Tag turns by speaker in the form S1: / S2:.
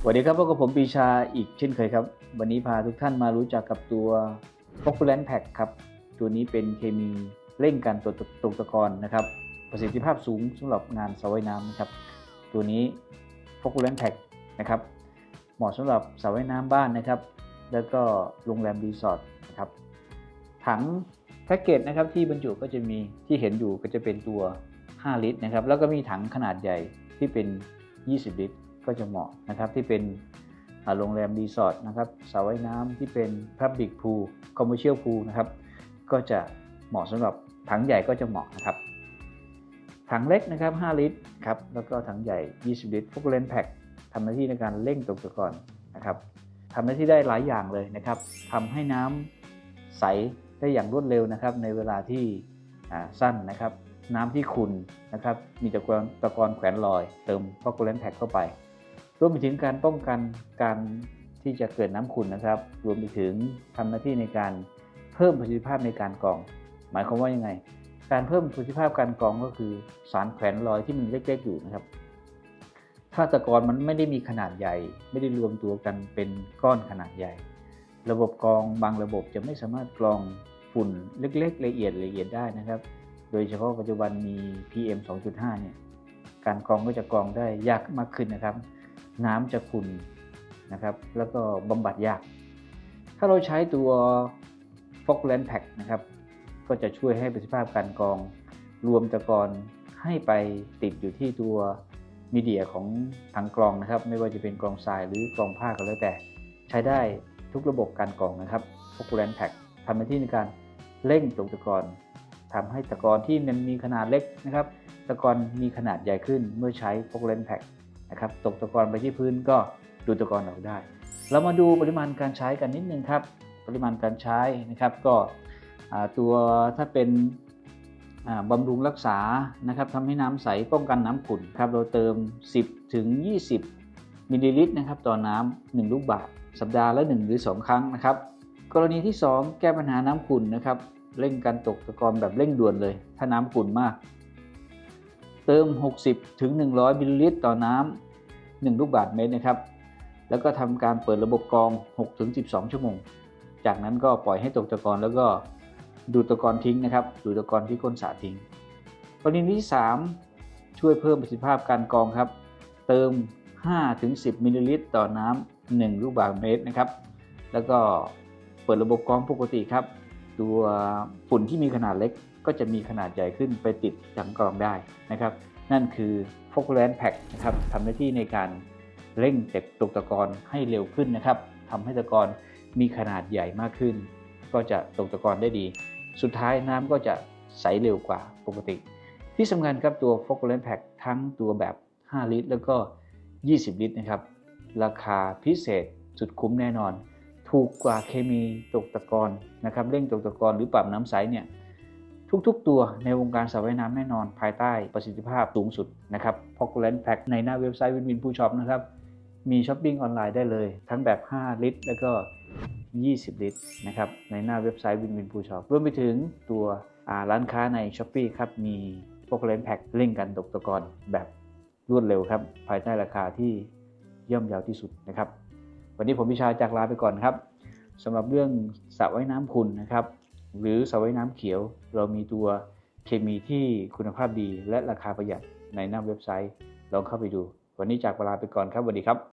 S1: สวัสดีครับพบกับผมปีชาอีกเช่นเคยครับ วันนี้พาทุกท่านมารู้จักกับตัว f o c u l a n t Pack ครับ ตัวนี้เป็นเคมีเร่งการตรวจตกตะกอนนะครับ ประสิทธิภาพสูงสำหรับงานสระว่ายน้ำนะครับ ตัวนี้ f o c u l a n t Pack นะครับ เหมาะสำหรับสระว่ายน้ำบ้านนะครับ แล้วก็โรงแรมรีสอร์ทนะครับ ถังแพ็กเกจนะครับที่บรรจุก็จะมีที่เห็นอยู่ก็จะเป็นตัว 5 ลิตรนะครับ แล้วก็มีถังขนาดใหญ่ที่เป็น 20 ลิตร ก็จะเหมาะนะครับที่เป็นโรงแรมรีสอร์ทนะครับสระว่ายน้ำที่เป็น Public Pool Commercial Pool นะครับก็จะเหมาะสำหรับถังใหญ่ก็จะเหมาะนะครับ ถังเล็กนะครับ 5 ลิตรครับแล้วก็ถังใหญ่ 20 ลิตรพวกเลนแพ็กทำหน้าที่ในการเร่งตกตะกอนนะครับทำหน้าที่ได้หลายอย่างเลยนะครับทำให้น้ำใสได้อย่างรวดเร็วนะครับ ในเวลาที่สั้นนะครับ น้ำที่ขุ่นนะครับ มีตะกอนตะกอนแขวนลอย เติมฟอกเลนแพ็กเข้าไป รวมไปถึงการป้องกันการที่จะเกิดน้ำขุ่นนะครับ รวมไปถึงทำหน้าที่ในการเพิ่มประสิทธิภาพในการกรอง หมายความว่ายังไง การเพิ่มประสิทธิภาพการกรองก็คือสารแขวนลอยที่มันเล็กๆอยู่นะครับ ถ้าตะกอนมันไม่ได้มีขนาดใหญ่ ไม่ได้รวมตัวกันเป็นก้อนขนาดใหญ่ ระบบกรองบางระบบจะไม่สามารถกรองฝุ่นเล็กๆ ละเอียดละเอียดได้นะครับ โดยเฉพาะปัจจุบันมี PM 2.5 เนี่ย การกรองก็จะกรองได้ยากมากขึ้นนะครับ น้ำจะขุ่นนะครับ แล้วก็บำบัดยาก ถ้าเราใช้ตัว f o g l a n d Pack นะครับ ก็จะช่วยให้ประสิทธิภาพการกรองรวมตะกอนให้ไปติดอยู่ที่ตัวมีเดียของถังกรองนะครับ ไม่ว่าจะเป็นกรองทรายหรือกรองผ้าก็แล้วแต่ ใช้ได้ทุกระบบการกรองนะครับ f o g l a n d Pack ทำหน้าที่ในการเร่งตกตะกอนทำให้ตะกอนที่มันมีขนาดเล็กนะครับ ตะกอนมีขนาดใหญ่ขึ้นเมื่อใช้ f o g l a n d Pack นะครับตกตะกอนไปที่พื้นก็ดูดตะกอนออกได้ เรามาดูปริมาณการใช้กันนิดนึงครับ ปริมาณการใช้นะครับก็ตัวถ้าเป็นบำรุงรักษานะครับทำให้น้ำใสป้องกันน้ำขุ่นครับเราเติม 10 ถึง 20 มิลลิลิตรนะครับต่อน้ำ1ลูกบาศก์สัปดาห์ละ 1 หรือ 2 ครั้งนะครับ กรณีที่ 2 แก้ปัญหาน้ำขุ่นนะครับเร่งการตกตะกอนแบบเร่งด่วนเลย ถ้าน้ำขุ่นมาก เติม 60 ถึง 100มิลลิลิตรต่อน้ำ1ลูกบาศก์เมตรนะครับ แล้วก็ทำการเปิดระบบกรอง 6 ถึง 12 ชั่วโมง จากนั้นก็ปล่อยให้ตกตะกอนแล้วก็ดูดตะกอนทิ้งนะครับ ดูดตะกอนที่ก้นสระทิ้งกรณีที่ 3 ช่วยเพิ่มประสิทธิภาพการกรองครับ เติม 5 ถึง 10 มิลลิลิตรต่อน้ำ1ลูกบาศก์เมตรนะครับ แล้วก็เปิดระบบกรองปกติครับ ตัวฝุ่นที่มีขนาดเล็กก็จะมีขนาดใหญ่ขึ้นไปติดถังกรองได้นะครับ นั่นคือ f o c u l a n d Pack นะครับทำหน้าที่ในการเร่งเจ็บตกตะกอนให้เร็วขึ้นนะครับทำให้ตะกอนมีขนาดใหญ่มากขึ้น ก็จะตกตะกอนได้ดี สุดท้ายน้ำก็จะใสเร็วกว่าปกติ ที่สำคัญครับตัว f o c u l a n d Pack ทั้งตัวแบบ 5 ลิตร แล้วก็ 20 ลิตรนะครับ ราคาพิเศษสุดคุ้มแน่นอน ถูกกว่าเคมีตกตะกอนนะครับเร่งตกตะกอนหรือปรับน้ำใสเนี่ย ทุกๆ ตัวในวงการสระว่ายน้ำแน่นอนภายใต้ประสิทธิภาพสูงสุดนะครับ p o c u l a n d Pack ในหน้าเว็บไซต์วินวินผู้ช็อปนะครับ มีช้อปปิ้งออนไลน์ได้เลย ทั้งแบบ 5 ลิตร แล้วก็ 20 ลิตรนะครับในหน้าเว็บไซต์วินวินผู้ช็อปรวมไปถึงตัวร้านค้าใน s h อ p e e ครับมี p o c u l a n d Pack เร่งกันตกตะกอนแบบรวดเร็วครับภายใต้ราคาที่ย่อมเยาวที่สุดนะครับ วันนี้ผมพิชาจากลาไปก่อนครับสำหรับเรื่องสระว่ายน้ำคุณนะครับ หรือสระว่ายน้ำเขียว เรามีตัวเคมีที่คุณภาพดีและราคาประหยัดในหน้าเว็บไซต์ ลองเข้าไปดู วันนี้จากเวลาไปก่อนครับสวัสดีครับ